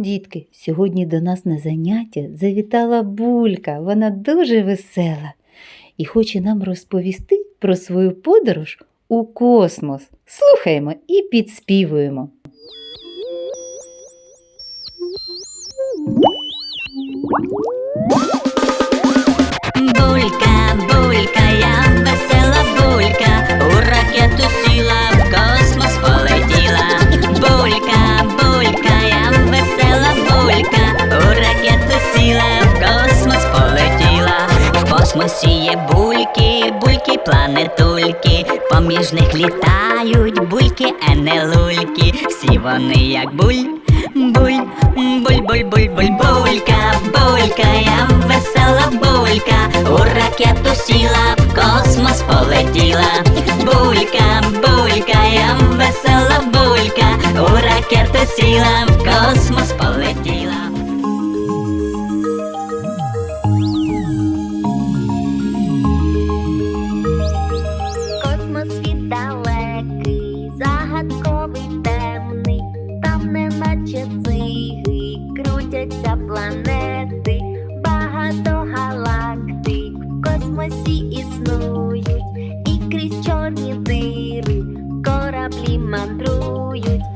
Дітки, сьогодні до нас на заняття завітала булька. Вона дуже весела і хоче нам розповісти про свою подорож у космос. Слухаємо і підспівуємо. Булька, булька, я космосі є бульки, бульки, планетульки, поміж них літають бульки, а не лульки. Всі вони як буль. Буль, буль, буль, буль, буль, булька, булька, я весела булька, у ракету сіла, в космос полетіла. Булька, булька, я весела булька, у ракету сіла, крутяться планети, багато галактик в космосі існують, і крізь чорні дири кораблі мандрують.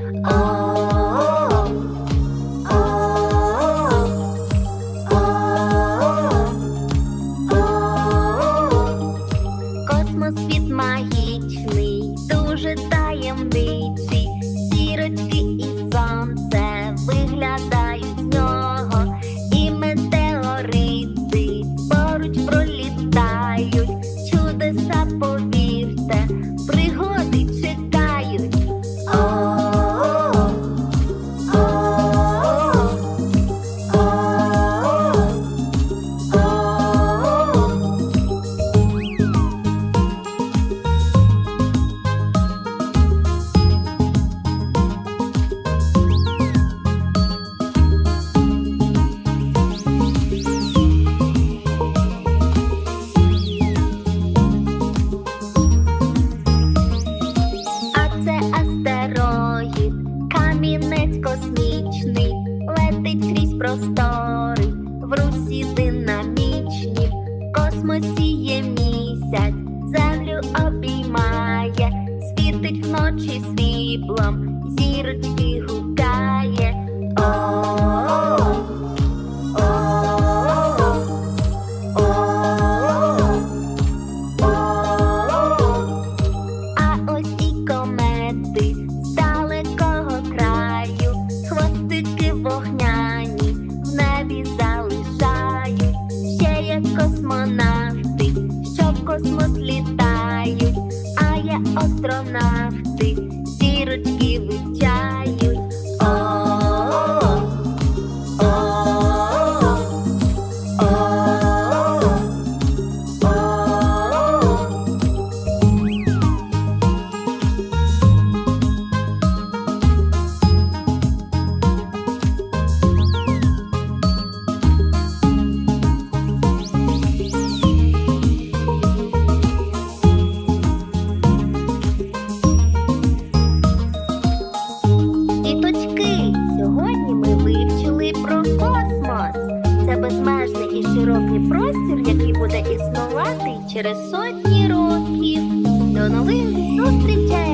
Простори, в русі динамічні, в космосі є місяць, землю обіймає, світить вночі світлом, астронавти, зірочки вивчають. це безмежний і широкий простір, який буде існувати через сотні років. До нових зустрічей!